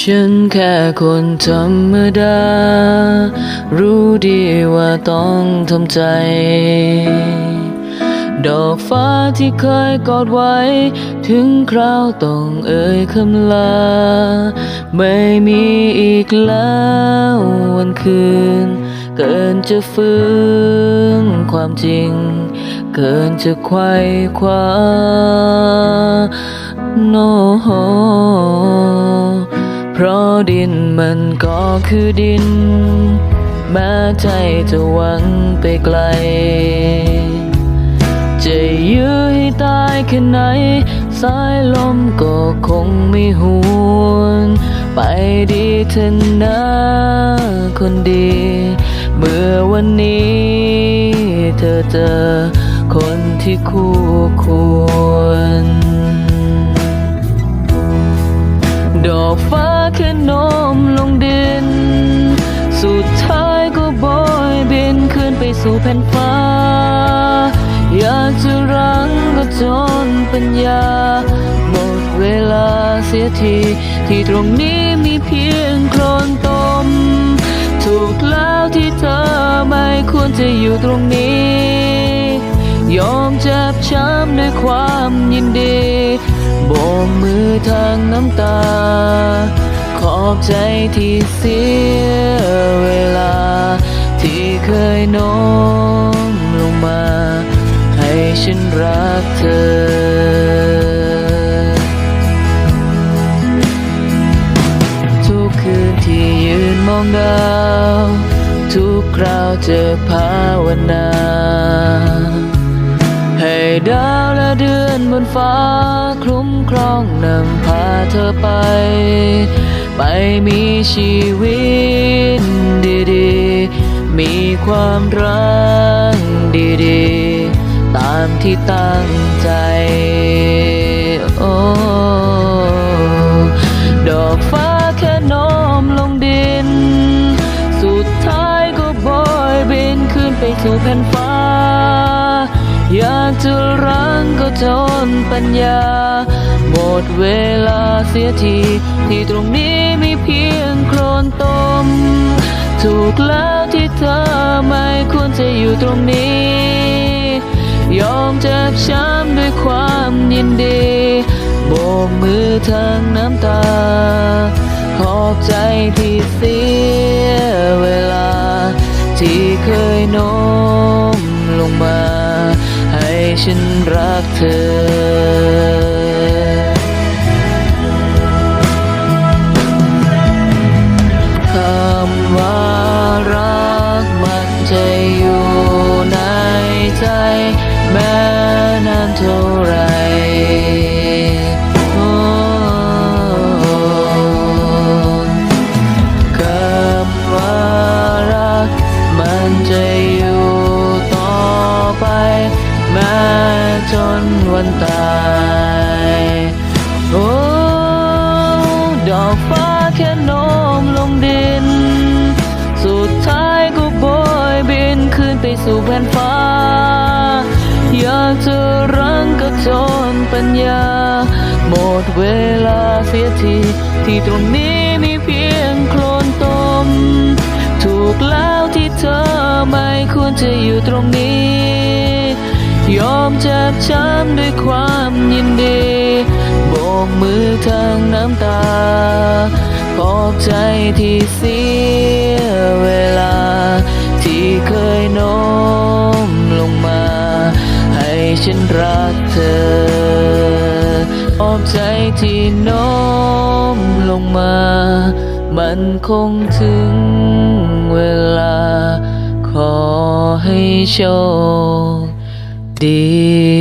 ฉันแค่คนธรรมดา รู้ดีว่าต้องทำใจ ดอกฟ้าที่เคยกอดไว้ ถึงคราวต้องเอ่ยคำลา ไม่มีอีกแล้ววันคืน เกินจะฟื้นความจริง เกินจะไขว้คว้าโน เพราะดินมันก็คือดิน แม้ใจจะหวังไปไกล จะยื้อให้ตายแค่ไหน สายลมก็คงไม่หวนไปดีเถอะนะคนดี เมื่อวันนี้เธอเจอคนที่คู่ควร ดอกฟ้าแค่โน้มลงดิน สุดท้ายก็โบยบินขึ้นไปสู่แผ่นฟ้า อยากจะรังก็จนปัญญา หมดเวลาเสียที ที่ตรงนี้มีเพียงโคลนตม ถูกแล้วที่เธอไม่ควรจะอยู่ตรงนี้ ยอมเจ็บช้ำด้วยความยินดี ทางน้ำตา ขอบใจที่เสียเวลา ที่เคยโน้มลงมา ให้ฉันรักเธอทุกคืนที่ยืนมองดาวทุกคราวเจอภาวนา ให้ดาวและเดือ นบนฟ้าคลุ้มครองนำพาเธอไป ไปมีชีวิตดีๆ มีความรักดีๆ ตามที่ตั้งใจ โอ้ดอกฟ้าแค่น้มลงดิน สุดท้ายก็โบยบินขึ้นไปสู่แผ่นฟ้า อยากจะรังก็จนปัญญา หมดเวลาเสียที ที่ตรงนี้มีเพียงโคลนตม ถูกแล้วที่เธอไม่ควรจะอยู่ตรงนี้ ยอมเจ็บช้ำด้วยความยินดีโบกมือทางน้ำตา ขอบใจที่เสียเวลา ที่เคยโน้ ฉันรักเธอคำว่ารักมันจะอยู่ในใจ แม้นานเท่าไร จนวันตายโอ้ดอกฟ้าแค่โน้มลงดิน สุดท้ายก็โบยบินขึ้นไปสู่แผ่นฟ้า อยากจะรังก็จนปัญญา หมดเวลาเสียที ที่ตรงนี้มีเพียงโคลนตม ถูกแล้วที่เธอไม่ควรจะอยู่ตรงนี้ ยอมเจ็บช้ำด้วยความยินดีโบกมือทางน้ำตา ขอบใจที่เสียเวลา ที่เคยโน้มลงมา ให้ฉันรักเธอ ขอบใจที่โน้มลงมา มันคงถึงเวลา ขอให้โชค ดี